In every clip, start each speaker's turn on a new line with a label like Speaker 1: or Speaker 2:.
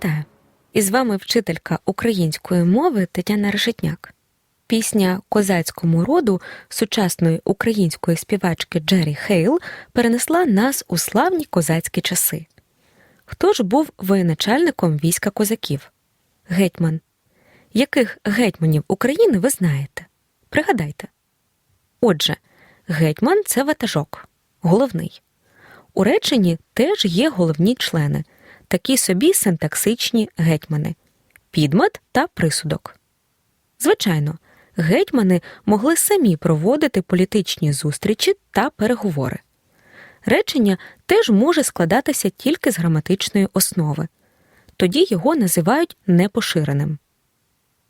Speaker 1: Вітаю! І з вами вчителька української мови Тетяна Решетняк. Пісня козацькому роду сучасної української співачки Джері Хейл перенесла нас у славні козацькі часи. Хто ж був воєначальником війська козаків? Гетьман. Яких гетьманів України ви знаєте? Пригадайте. Отже, гетьман це ватажок, головний. У реченні теж є головні члени, такі собі синтаксичні гетьмани підмет та присудок. Звичайно, гетьмани могли самі проводити політичні зустрічі та переговори. Речення теж може складатися тільки з граматичної основи, тоді його називають непоширеним.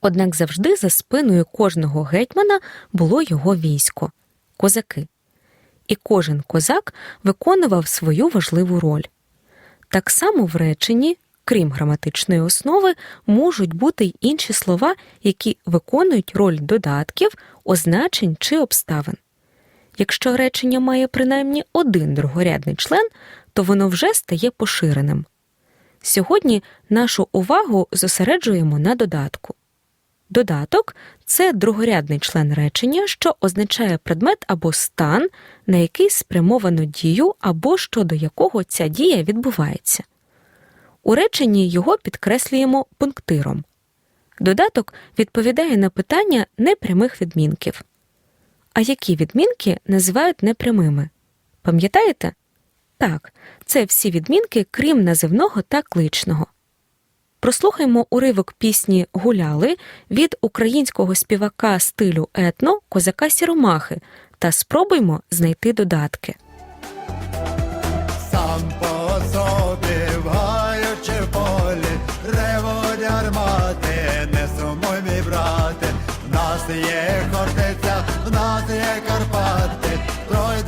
Speaker 1: Однак завжди за спиною кожного гетьмана було його військо козаки і кожен козак виконував свою важливу роль. Так само в реченні, крім граматичної основи, можуть бути й інші слова, які виконують роль додатків, означень чи обставин. Якщо речення має принаймні один другорядний член, то воно вже стає поширеним. Сьогодні нашу увагу зосереджуємо на додатку. Додаток це другорядний член речення, що означає предмет або стан, на який спрямовано дію або щодо якого ця дія відбувається. У реченні його підкреслюємо пунктиром. Додаток відповідає на питання непрямих відмінків. А які відмінки називають непрямими? Пам'ятаєте? Так, це всі відмінки, крім називного та кличного. Прослухаймо уривок пісні Гуляли від українського співака стилю етно козака Сіромахи та спробуймо знайти додатки.
Speaker 2: Сам по собі в гаю полі, ревуть армати, не сумуй, мій брате. В нас є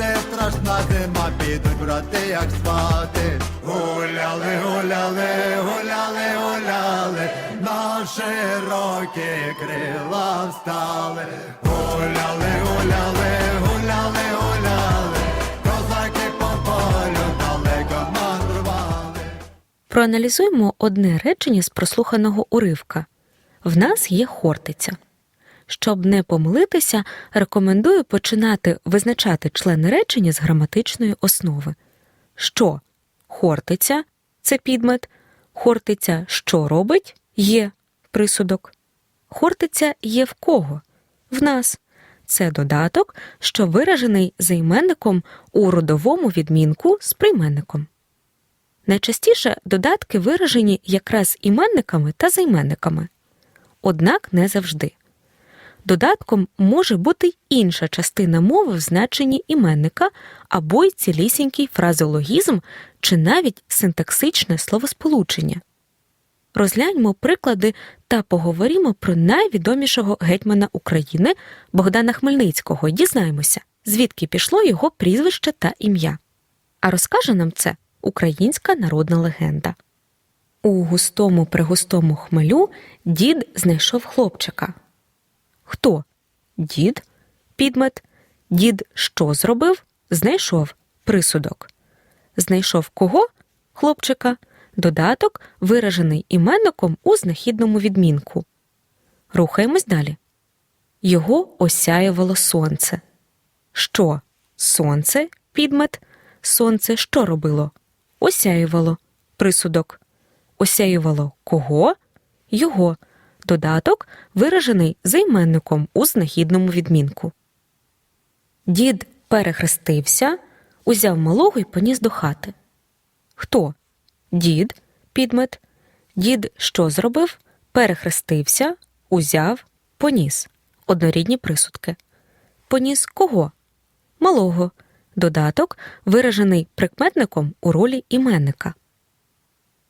Speaker 2: пройде страшна зима, підуть брати, як спати. Гуляли, гуляли, гуляли, гуляли, на широкі крила встали. Гуляли, гуляли, гуляли, гуляли, козаки по полю далеко мандрували.
Speaker 1: Проаналізуємо одне речення з прослуханого уривка. В нас є хортиця. Щоб не помилитися, рекомендую починати визначати члени речення з граматичної основи. Що хортиця це підмет, хортиця що робить є присудок. Хортиця є в кого? В нас. Це додаток, що виражений займенником у родовому відмінку з прийменником. Найчастіше додатки виражені якраз іменниками та займенниками, однак не завжди. Додатком може бути й інша частина мови в значенні іменника або й цілісінький фразеологізм чи навіть синтаксичне словосполучення. Розгляньмо приклади та поговоримо про найвідомішого гетьмана України Богдана Хмельницького і дізнаємося, звідки пішло його прізвище та ім'я. А розкаже нам це українська народна легенда. У густому пригустому хмелю дід знайшов хлопчика. Хто? Дід, підмет. Дід що зробив? Знайшов присудок. Знайшов кого? Хлопчика. Додаток, виражений іменником у знахідному відмінку. Рухаємось далі. Його осяювало сонце. Що? Сонце, підмет. Сонце що робило? Осяювало. Присудок. Осяювало кого? Його. Додаток, виражений займенником у знахідному відмінку. Дід перехрестився, узяв малого і поніс до хати. Хто? Дід, підмет. Дід що зробив? Перехрестився, узяв, поніс. Однорідні присудки. поніс кого? Малого. Додаток, виражений прикметником у ролі іменника.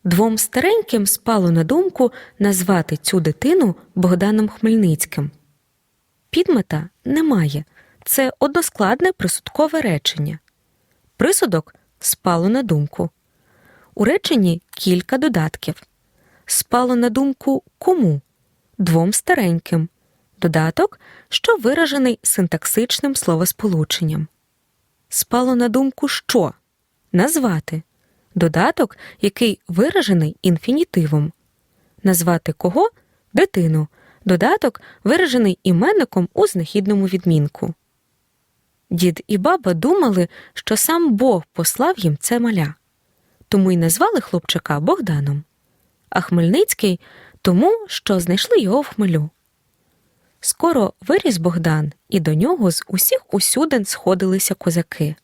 Speaker 1: Двом стареньким спало на думку назвати цю дитину Богданом Хмельницьким. Підмета немає. Це односкладне присудкове речення. Присудок спало на думку. У реченні кілька додатків. Спало на думку кому? Двом стареньким. Додаток, що виражений синтаксичним словосполученням. Спало на думку що? Назвати. Додаток, який виражений інфінітивом. Назвати кого? Дитину. Додаток, виражений іменником у знахідному відмінку. Дід і баба думали, що сам Бог послав їм це маля, тому й назвали хлопчика Богданом, а Хмельницький тому, що знайшли його в хмелю. Скоро виріс Богдан, і до нього з усіх усюдин сходилися козаки.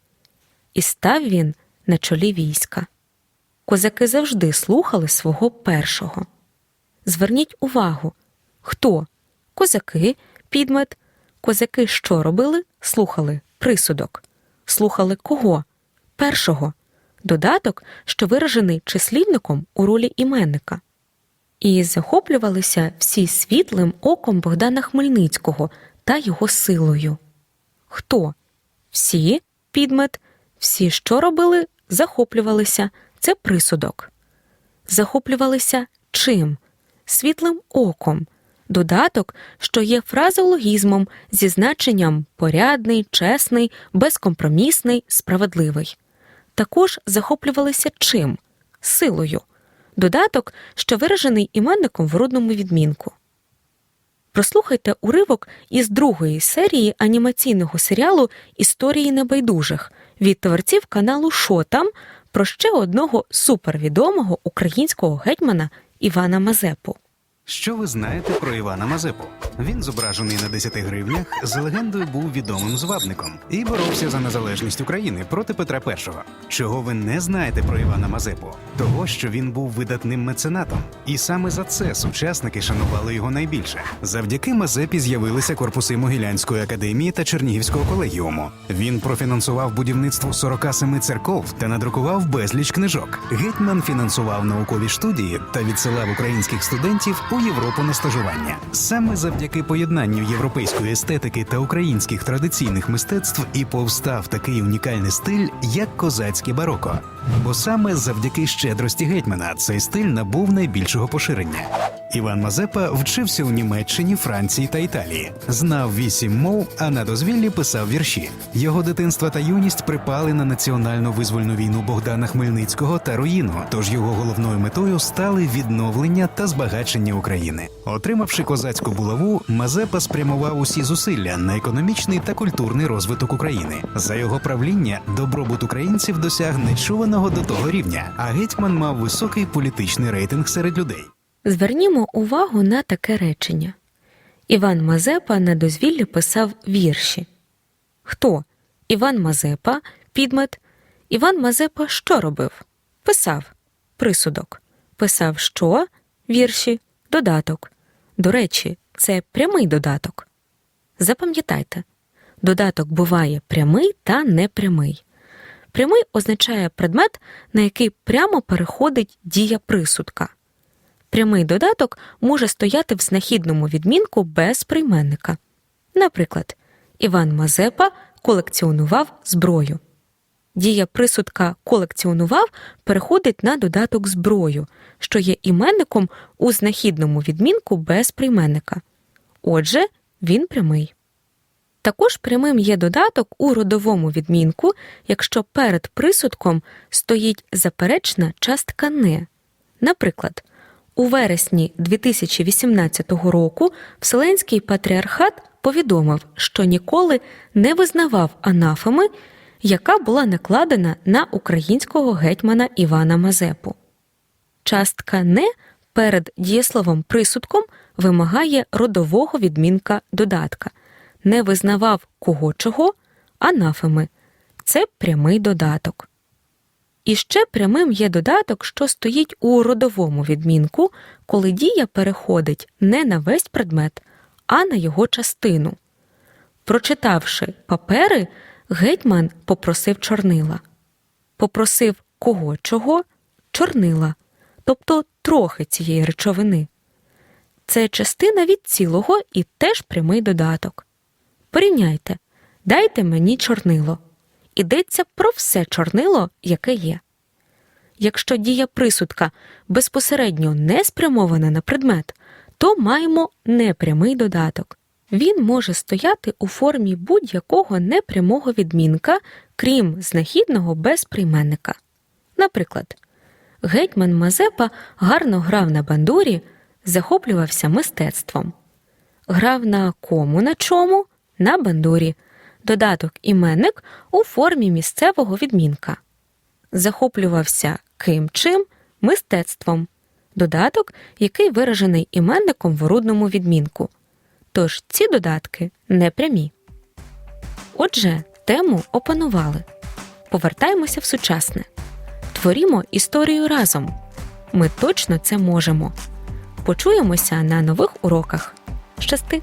Speaker 1: І став він на чолі війська. Козаки завжди слухали свого першого. Зверніть увагу, хто? Козаки, підмет. Козаки що робили? Слухали присудок. Слухали кого? Першого. Додаток, що виражений числівником у ролі іменника. І захоплювалися всі світлим оком Богдана Хмельницького та його силою. Хто? Всі підмет, всі, що робили, захоплювалися це присудок. Захоплювалися чим? Світлим оком, додаток, що є фразеологізмом зі значенням порядний, чесний, безкомпромісний, справедливий. Також захоплювалися чим? Силою. Додаток, що виражений іменником в родному відмінку. Прослухайте уривок із другої серії анімаційного серіалу Історії небайдужих від творців каналу Шо там про ще одного супервідомого українського гетьмана Івана Мазепу.
Speaker 3: Що ви знаєте про Івана Мазепу? Він зображений на 10 гривнях, за легендою був відомим звабником і боровся за незалежність України проти Петра І. Чого ви не знаєте про Івана Мазепу? Того, що він був видатним меценатом, і саме за це сучасники шанували його найбільше. Завдяки Мазепі з'явилися корпуси Могилянської академії та Чернігівського колегіуму. Він профінансував будівництво 47 церков та надрукував безліч книжок. Гетьман фінансував наукові студії та відсилав українських студентів Європу на стажування. Саме завдяки поєднанню європейської естетики та українських традиційних мистецтв і повстав такий унікальний стиль, як козацьке бароко. Бо саме завдяки щедрості гетьмана цей стиль набув найбільшого поширення. Іван Мазепа вчився у Німеччині, Франції та Італії. Знав вісім мов, а на дозвіллі писав вірші. Його дитинство та юність припали на національну визвольну війну Богдана Хмельницького та руїну. Тож його головною метою стали відновлення та збагачення України. Отримавши козацьку булаву, Мазепа спрямував усі зусилля на економічний та культурний розвиток України. За його правління добробут українців досяг нечуваного до того рівня, а гетьман мав високий політичний рейтинг серед людей.
Speaker 1: Звернімо увагу на таке речення. Іван Мазепа на дозвіллі писав вірші. Хто? Іван Мазепа, підмет. Іван Мазепа що робив? Писав присудок. Писав що? Вірші, додаток. До речі, це прямий додаток. Запам'ятайте, додаток буває прямий та непрямий. Прямий означає предмет, на який прямо переходить дія присудка. Прямий додаток може стояти в знахідному відмінку без прийменника. Наприклад, Іван Мазепа колекціонував зброю. Дія присудка колекціонував переходить на додаток зброю, що є іменником у знахідному відмінку без прийменника. Отже, він прямий. Також прямим є додаток у родовому відмінку, якщо перед присудком стоїть заперечна частка не. Наприклад, у вересні 2018 року Вселенський патріархат повідомив, що ніколи не визнавав анафеми, яка була накладена на українського гетьмана Івана Мазепу. Частка не перед дієсловом присудком вимагає родового відмінка додатка. Не визнавав кого чого анафеми. Це прямий додаток. І ще прямим є додаток, що стоїть у родовому відмінку, коли дія переходить не на весь предмет, а на його частину. Прочитавши папери, гетьман попросив чорнила. Попросив кого чого? Чорнила, тобто трохи цієї речовини. Це частина від цілого і теж прямий додаток. Порівняйте, дайте мені чорнило. Ідеться про все чорнило, яке є. Якщо дія присудка безпосередньо не спрямована на предмет, то маємо непрямий додаток. Він може стояти у формі будь-якого непрямого відмінка, крім знахідного безприйменника. Наприклад, гетьман Мазепа гарно грав на бандурі, захоплювався мистецтвом. Грав на кому на чому? На бандурі. Додаток іменник у формі місцевого відмінка. Захоплювався ким чим? Мистецтвом. Додаток, який виражений іменником в орудному відмінку. Тож ці додатки непрямі. Отже, тему опанували. Повертаємося в сучасне. Творімо історію разом. Ми точно це можемо. Почуємося на нових уроках. Щасти!